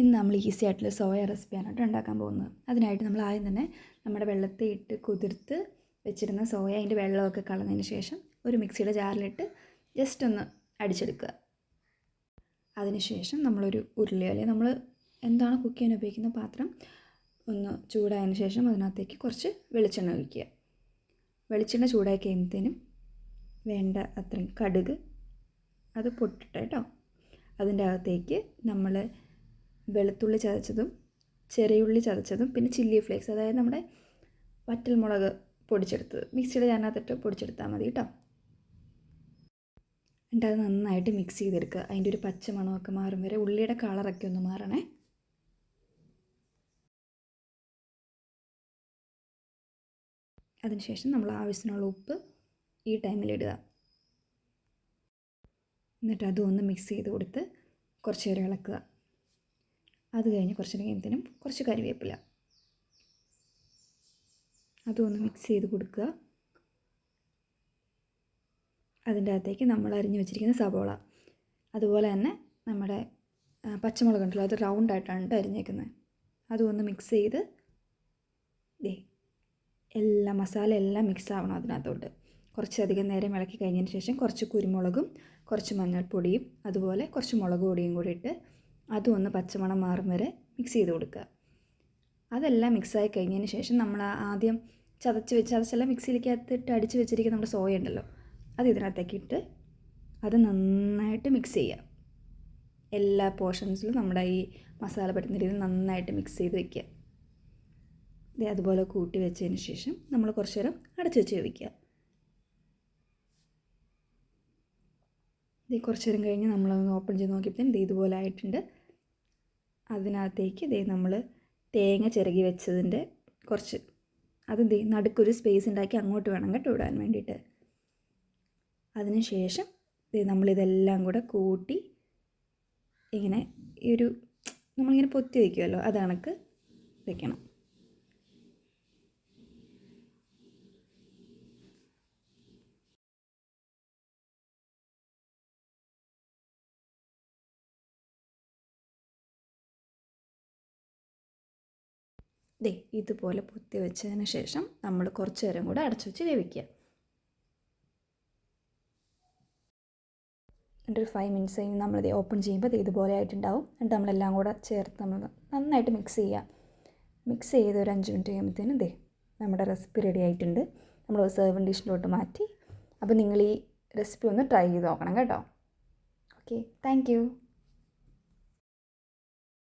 ഇന്ന് നമ്മൾ ഈസി ആയിട്ടുള്ള സോയ റെസിപ്പിയാണ് കേട്ടോ ഉണ്ടാക്കാൻ പോകുന്നത്. അതിനായിട്ട് നമ്മൾ ആദ്യം തന്നെ നമ്മുടെ വെള്ളത്തിൽ ഇട്ട് കുതിർത്ത് വെച്ചിരുന്ന സോയ അതിന്റെ വെള്ളമൊക്കെ കളഞ്ഞതിന് ശേഷം ഒരു മിക്സിയുടെ ജാറിലിട്ട് ജസ്റ്റ് ഒന്ന് അടിച്ചെടുക്കുക. അതിനുശേഷം നമ്മളൊരു ഉരുളി അല്ലെങ്കിൽ നമ്മൾ എന്താണ് കുക്ക് ചെയ്യാൻ ഉപയോഗിക്കുന്ന പാത്രം ഒന്ന് ചൂടായതിന് ശേഷം അതിനകത്തേക്ക് കുറച്ച് വെളിച്ചെണ്ണ ഒഴിക്കുക. വെളിച്ചെണ്ണ ചൂടായി കഴിയുമ്പോഴത്തേനും വേണ്ട അത്രയും കടുക് അത് പൊട്ടിട്ട് കേട്ടോ. അതിന്റെ അകത്തേക്ക് നമ്മൾ വെളുത്തുള്ളി ചതച്ചതും ചെറിയുള്ളി ചതച്ചതും പിന്നെ ചില്ലി ഫ്ലേക്സ് അതായത് നമ്മുടെ വറ്റൽമുളക് പൊടിച്ചെടുത്തത്. മിക്സിയുടെ ഞാനകത്തിട്ട് പൊടിച്ചെടുത്താൽ മതി കേട്ടോ എന്നിട്ട് അത് നന്നായിട്ട് മിക്സ് ചെയ്തെടുക്കുക. അതിന്റെ ഒരു പച്ച മണമൊക്കെ മാറും വരെ. ഉള്ളിയുടെ കളറൊക്കെ ഒന്ന് മാറണേ. അതിനുശേഷം നമ്മൾ ആവശ്യത്തിനുള്ള ഉപ്പ് ഈ ടൈമിൽ ഇടുക. എന്നിട്ട് അതും ഒന്ന് മിക്സ് ചെയ്ത് കൊടുത്ത് കുറച്ച് നേരം ഇളക്കുക. അത് കഴിഞ്ഞ് കുറച്ച് കഴിയുമ്പോഴത്തേനും കുറച്ച് കരിവേപ്പില. അതും ഒന്ന് മിക്സ് ചെയ്ത് കൊടുക്കുക. അതിന്റെ അകത്തേക്ക് നമ്മൾ അരിഞ്ഞ് വെച്ചിരിക്കുന്ന സവോള. അതുപോലെ തന്നെ നമ്മുടെ പച്ചമുളക് ഉണ്ടല്ലോ അത് റൗണ്ട് ആയിട്ടാണ് അരിഞ്ഞേക്കുന്നത്. അതും ഒന്ന് മിക്സ് ചെയ്ത് ദേ എല്ലാ മസാല എല്ലാം മിക്സ് ആവണം അതിനകത്തോട്ട്. കുറച്ചധികം നേരം ഇളക്കി കഴിഞ്ഞതിന് ശേഷം കുറച്ച് കുരുമുളകും കുറച്ച് മഞ്ഞൾപ്പൊടിയും അതുപോലെ കുറച്ച് മുളക് പൊടിയും കൂടി ഇട്ട് അതും ഒന്ന് പച്ചമണം മാറും വരെ മിക്സ് ചെയ്ത് കൊടുക്കുക. അതെല്ലാം മിക്സായി കഴിഞ്ഞതിന് ശേഷം നമ്മൾ ആദ്യം ചതച്ച് വെച്ച് ചതച്ചെല്ലാം മിക്സിയിലേക്കകത്തിട്ട് അടിച്ച് വെച്ചിരിക്കുന്ന നമ്മുടെ സോയ ഉണ്ടല്ലോ അത് ഇതിനകത്തേക്ക് ഇട്ട് അത് നന്നായിട്ട് മിക്സ് ചെയ്യുക. എല്ലാ പോർഷൻസിലും നമ്മുടെ ഈ മസാല പറ്റുന്ന രീതിയിൽ നന്നായിട്ട് മിക്സ് ചെയ്ത് വെക്കുക. അതുപോലെ കൂട്ടി വെച്ചതിന് ശേഷം നമ്മൾ കുറച്ച് നേരം അടച്ച് വെച്ച് വേവിക്കുക. ഇത് കുറച്ച് നേരം കഴിഞ്ഞ് നമ്മളൊന്ന് ഓപ്പൺ ചെയ്ത് നോക്കിയപ്പോൾ ഇത് ഇതുപോലെ ആയിട്ടുണ്ട്. അതിനകത്തേക്ക് ഇതേ നമ്മൾ തേങ്ങ ചിരകി വെച്ചതിന്റെ കുറച്ച് അത് ദേ നടുക്കൊരു സ്പേസ് ഉണ്ടാക്കി അങ്ങോട്ട് വേണം കേട്ടോ ഇടാൻ വേണ്ടിയിട്ട്. അതിനുശേഷം നമ്മളിതെല്ലാം കൂടെ കൂട്ടി ഇങ്ങനെ ഈ ഒരു നമ്മളിങ്ങനെ പൊത്തി വയ്ക്കുമല്ലോ അത് കണക്ക് വെക്കണം. ദേ ഇതുപോലെ പൊത്തി വെച്ചതിന് ശേഷം നമ്മൾ കുറച്ച് നേരം കൂടെ അടച്ചു വെച്ച് വേവിക്കുക. എന്നിട്ട് ഒരു ഫൈവ് മിനിറ്റ്സ് കഴിഞ്ഞ് നമ്മളിത് ഓപ്പൺ ചെയ്യുമ്പോൾ ഇതുപോലെ ആയിട്ടുണ്ടാവും. എന്നിട്ട് നമ്മളെല്ലാം കൂടെ ചേർത്ത് നമ്മൾ നന്നായിട്ട് മിക്സ് ചെയ്യുക. മിക്സ് ചെയ്ത് ഒരു അഞ്ച് മിനിറ്റ് കഴിയുമ്പോഴത്തേനും ദേ നമ്മുടെ റെസിപ്പി റെഡി ആയിട്ടുണ്ട്. നമ്മൾ സെർവിങ് ഡിഷിലോട്ട് മാറ്റി. അപ്പോൾ നിങ്ങൾ ഈ റെസിപ്പി ഒന്ന് ട്രൈ ചെയ്ത് നോക്കണം കേട്ടോ. Okay thank